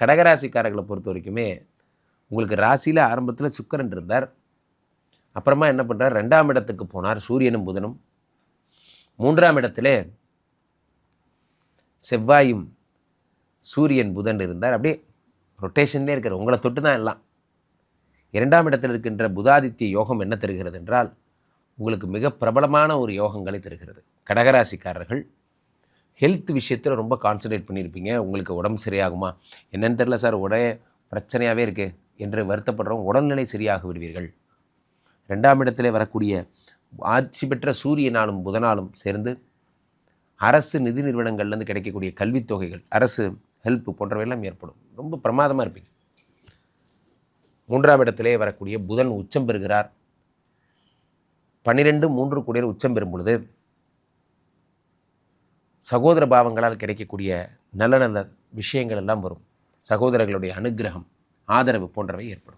கடகராசிக்காரர்களை பொறுத்த வரைக்குமே உங்களுக்கு ராசியில் ஆரம்பத்தில் சுக்கிரன் இருந்தார். அப்புறமா என்ன பண்ணுறார் ரெண்டாம் இடத்துக்கு போனார் சூரியனும் புதனும். மூன்றாம் இடத்திலே செவ்வாயும் சூரியன் புதன் இருந்தார். அப்படியே ரொட்டேஷன்லேயே இருக்கிற உங்களை தொட்டு தான் எல்லாம். இரண்டாம் இடத்தில் இருக்கின்ற புதாதித்ய யோகம் என்ன தருகிறது என்றால் உங்களுக்கு மிக பிரபலமான ஒரு யோகங்களை தருகிறது. கடகராசிக்காரர்கள் ஹெல்த் விஷயத்தில் ரொம்ப கான்சன்ட்ரேட் பண்ணியிருப்பீங்க. உங்களுக்கு உடம்பு சரியாகுமா? என்னென்னு தெரில சார். உடைய பிரச்சனையாகவே இருக்குது என்று வருத்தப்படுறவங்க உடல்நிலை சரியாக விடுவீர்கள். ரெண்டாம் இடத்திலே வரக்கூடிய ஆட்சி பெற்ற சூரியனாலும் புதனாலும் சேர்ந்து அரசு நிதி நிறுவனங்கள்லேருந்து கிடைக்கக்கூடிய கல்வித் தொகைகள் அரசு ஹெல்ப் போன்றவையெல்லாம் ஏற்படும். ரொம்ப பிரமாதமாக இருப்பீங்க. மூன்றாம் இடத்திலே வரக்கூடிய புதன் உச்சம் பெறுகிறார். பன்னிரெண்டு மூன்று கூடிய உச்சம் பெறும் பொழுது சகோதர பாவங்களால் கிடைக்கக்கூடிய நல்ல நல்ல விஷயங்கள் எல்லாம் வரும். சகோதரர்களுடைய அனுக்கிரகம் ஆதரவு போன்றவை ஏற்படும்.